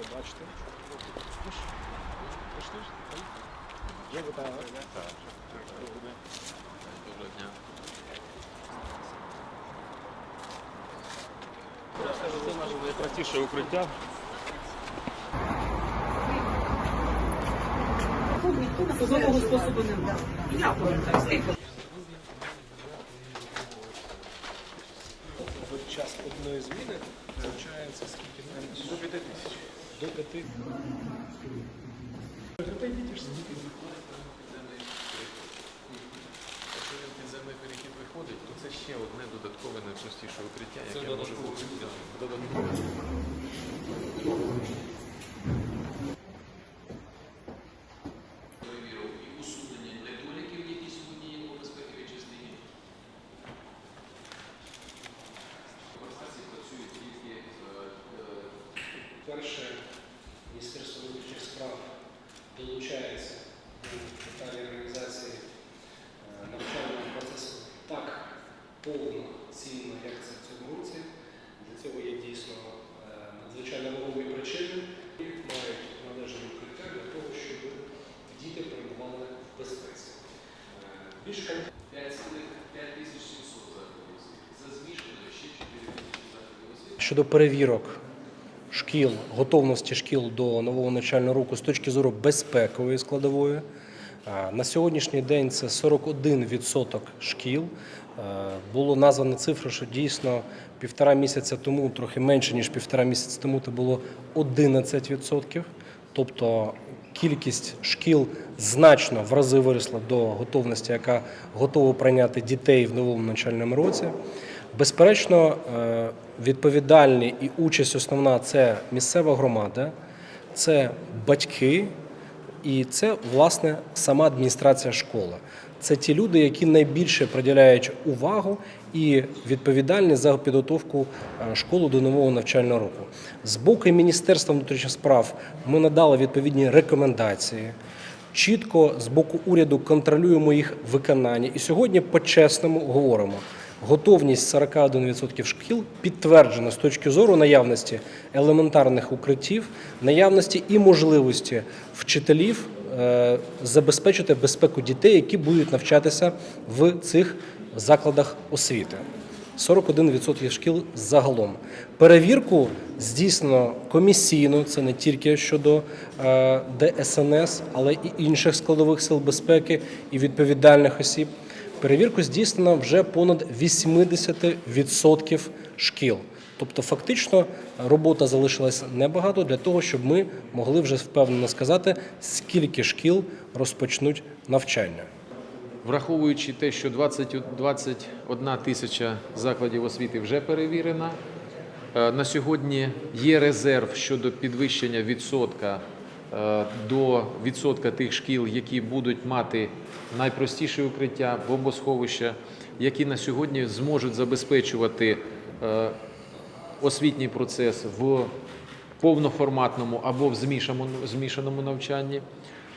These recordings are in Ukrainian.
Бачите? Я вітаю. Доброго дня. Це наше найпростіше укриття. Нового способу немає. Я пам'ятаю. Час одної зміни навчається скільки? До 5 тисяч. До 5 Якщо він підземний перехід виходить, то це ще одне додаткове найпростіше укриття, яке може бути. Тільки е, Перше, Міністерство внутрішніх справ долучається до питання реалізації е, навчального процесу так повно, цінно, як це в цьому році. Для цього є дійсно е, надзвичайно вагомі причини, які мають належне укриття для того, щоб діти перебували в безпеці. Е, Більш конкретно 5700 закладів освіти. За змішаною ще 4 тисячі закладів освіти. Щодо перевірок шкіл, готовності шкіл до нового навчального року з точки зору безпекової складової. На сьогоднішній день це 41% шкіл. Е, Було названо цифру, що дійсно півтора місяця тому, трохи менше ніж півтора місяця тому, це було 11%. Тобто кількість шкіл значно в рази виросла до готовності, яка готова прийняти дітей в новому навчальному році. Безперечно, е, відповідальні і участь основна це місцева громада, це батьки і це власне сама адміністрація школи. Це ті люди, які найбільше приділяють увагу і відповідальні за підготовку е, школи до нового навчального року. З боку Міністерства внутрішніх справ ми надали відповідні рекомендації. Чітко з боку уряду контролюємо їх виконання. І сьогодні по-чесному говоримо. Готовність 41% шкіл підтверджена з точки зору наявності елементарних укриттів, наявності і можливості вчителів е, забезпечити безпеку дітей, які будуть навчатися в цих закладах освіти. 41% шкіл загалом. Перевірку здійснено комісійно, це не тільки щодо е, ДСНС, але і інших складових сил безпеки і відповідальних осіб. Перевірку здійснено вже понад 80% шкіл. Тобто, фактично, робота залишилась небагато для того, щоб ми могли вже впевнено сказати, скільки шкіл розпочнуть навчання. Враховуючи те, що 20, 21 тисяча закладів освіти вже перевірена, е, на сьогодні є резерв щодо підвищення відсотка е, до відсотка тих шкіл, які будуть мати найпростіше укриття, бомбосховища, які на сьогодні зможуть забезпечувати е, освітній процес в повноформатному або в змішаному, змішаному навчанні.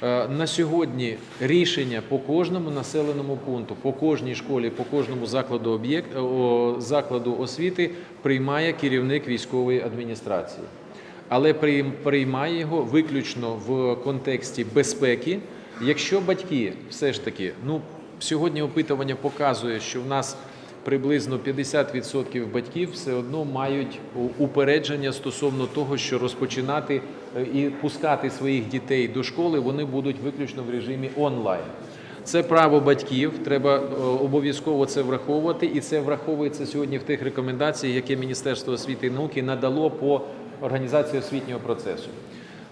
Е, На сьогодні рішення по кожному населеному пункту, по кожній школі, по кожному закладу об'єкт закладу освіти приймає керівник військової адміністрації, але приймає його виключно в контексті безпеки. Якщо батьки все ж таки, ну сьогодні опитування показує, що в нас приблизно 50% батьків все одно мають упередження стосовно того, що розпочинати е, і пускати своїх дітей до школи вони будуть виключно в режимі онлайн. Це право батьків, треба е, обов'язково це враховувати, і це враховується сьогодні в тих рекомендаціях, які Міністерство освіти і науки надало по організації освітнього процесу.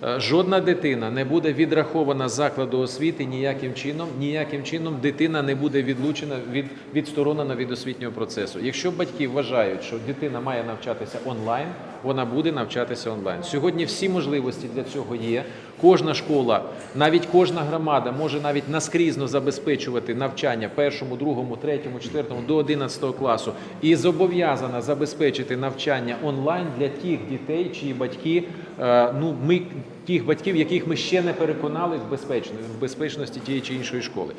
Е, Жодна дитина не буде відрахована з закладу освіти ніяким чином. Ніяким чином дитина не буде відлучена від відсторонена від освітнього процесу. Якщо батьки вважають, що дитина має навчатися онлайн, вона буде навчатися онлайн. Сьогодні всі можливості для цього є. Кожна школа, навіть кожна громада може навіть наскрізно забезпечувати навчання першому, другому, третьому, четвертому до 11 класу і зобов'язана забезпечити навчання онлайн для тих дітей, чиї батьки е, ну ми тих батьків, яких ми ще не переконали в безпечності в безпечності тієї чи іншої школи.